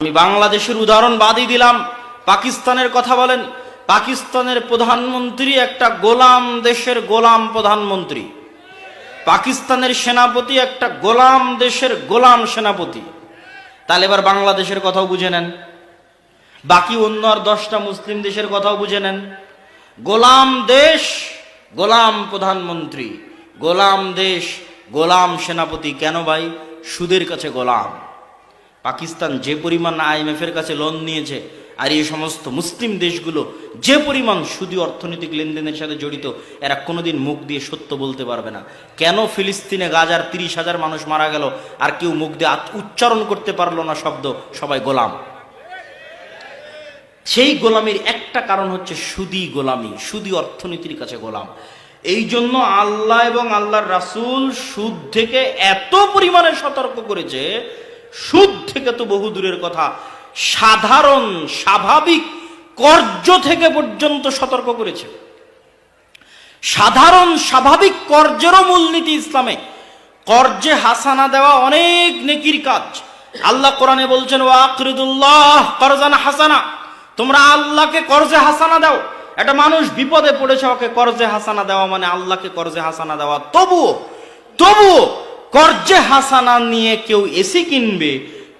আমি বাংলাদেশের উদাহরণ বাদই দিলাম। পাকিস্তানের কথা বলেন। পাকিস্তানের প্রধানমন্ত্রী একটা গোলাম দেশের গোলাম প্রধানমন্ত্রী। পাকিস্তানের সেনাপতি একটা গোলাম দেশের গোলাম সেনাপতি। তাহলে এবার বাংলাদেশের কথাও বুঝে নেন। বাকি অন্য আর দশটা মুসলিম দেশের কথাও বুঝে নেন। গোলাম দেশ, গোলাম প্রধানমন্ত্রী। গোলাম দেশ, গোলাম সেনাপতি। কেন ভাই? সুদের কাছে গোলাম। পাকিস্তান যে পরিমাণ আইএমএফ এর কাছে লোন নিয়েছে আর এই সমস্ত মুসলিম দেশগুলো যে পরিমাণ শুধু অর্থনৈতিক লেনদেনের সাথে জড়িত, এরা কোনোদিন মুখ দিয়ে সত্য বলতে পারবে না। কেন ফিলিস্তিনে গাজার তিরিশ হাজার মানুষ মারা গেল আর কেউ মুখ দিয়ে উচ্চারণ করতে পারল না শব্দ? সবাই গোলাম। সেই গোলামির একটা কারণ হচ্ছে সুদি গোলামি, সুদি অর্থনীতির কাছে গোলাম। এই জন্য আল্লাহ এবং আল্লাহর রাসূল সুদ থেকে এত পরিমাণে সতর্ক করেছে সুদ থেকে তো বহু দূরের কথা। সাধারণ, স্বাভাবিক কর্য থেকে পর্যন্ত সতর্ক করেছে। সাধারণ, স্বাভাবিক কর্জেরও মূলনীতি ইসলামে। কর্জে হাসানা দেওয়া অনেক নেকির কাজ। আল্লাহ কোরআনে বলছেন ওয়াকরিদুল্লাহ করজান হাসানা। তোমরা আল্লাহকে কর্জে হাসানা দাও। একটা মানুষ বিপদে পড়েছে, ওকে কর্জে হাসানা দেওয়া মানে আল্লাহকে কর্জে হাসানা দেওয়া। তবুও তবুও কর্জে হাসানা নিয়ে কেউ এসি কিনবে,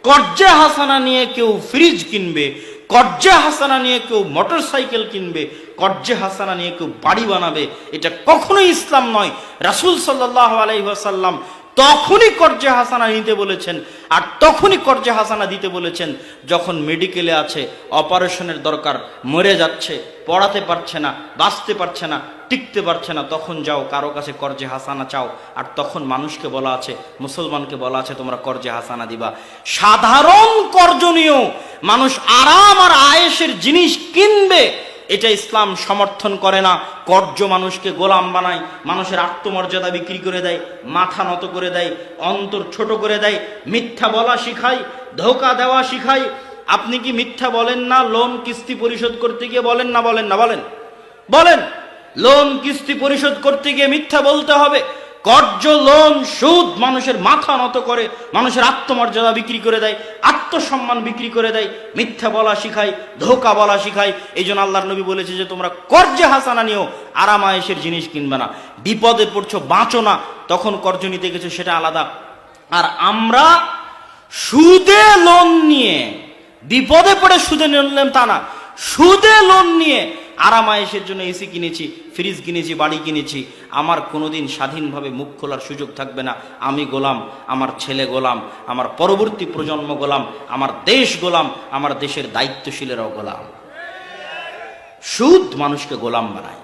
কর্জে হাসানা নিয়ে কেউ ফ্রিজ কিনবে, কর্জে হাসানা নিয়ে কেউ মোটর সাইকেল কিনবে, কর্জে হাসানা নিয়ে কেউ বাড়ি বানাবে। এটা কখনোই ইসলাম নয়। রাসুল সাল্লাহ আলাইসাল্লাম তখনই কর্জে হাসানা নিতে বলেছেন, আর তখনই কর্জে হাসানা দিতে বলেছেন, যখন মেডিকেলে আছে, অপারেশনের দরকার, মরে যাচ্ছে, পড়াতে পারছে না, বাঁচতে পারছে না, টিকতে পারছে না, তখন যাও, কারও কাছে কর্জে হাসানা চাও, আর তখন মানুষকে বলা আছে, মুসলমানকে বলা আছে, তোমরা কর্জে হাসানা দিবা। সাধারণ কর্জনীয় মানুষ আরাম আর আয়েসের জিনিস কিনবে এটা ইসলাম সমর্থন করে না। কর্য মানুষকে গোলাম বানায়, মানুষের আত্মমর্যাদা বিক্রি করে দেয়, মাথা নত করে দেয়, অন্তর ছোট করে দেয়, মিথ্যা বলা শিখায়, ধোকা দেওয়া শিখায়। আপনি কি মিথ্যা বলেন না, লোন কিস্তি পরিশোধ করতে গিয়ে বলেন না বলেন না, বলেন। বলেন, লোন কিস্তি পরিশোধ করতে গিয়ে মিথ্যা বলতে হবে। কর্য লোন সুদ মানুষের মাথা নত করে, মানুষের আত্মমর্যাদা বিক্রি করে দেয়, আত্মসম্মান বিক্রি করে দেয়, মিথ্যা বলা শিখায়, ধোকা বলা শিখায়। এই জন্য আল্লাহর নবী বলেছে যে, তোমরা কর্জে হাসানা নিও আরামায়েশের জিনিস কিনবে না। বিপদে পড়ছো, বাঁচো না। তখন কর্জ নিতে গেছো, সেটা আলাদা। আর আমরা সুদে লোন নিয়ে, বিপদে পড়ে সুদে নিলাম তা না। সুদে লোন নিয়ে আরামায়েশের জন্য এসি কিনেছি, ফ্রিজ কিনেছি, বাড়ি কিনেছি। আমার কোনোদিন স্বাধীনভাবে মুখ খোলার সুযোগ থাকবে না। আমি গোলাম, আমার ছেলে গোলাম, আমার পরবর্তী প্রজন্ম গোলাম, আমার দেশ গোলাম, আমার দেশের দায়িত্বশীলেরাও গোলাম। সুদ মানুষকে গোলাম বানায়।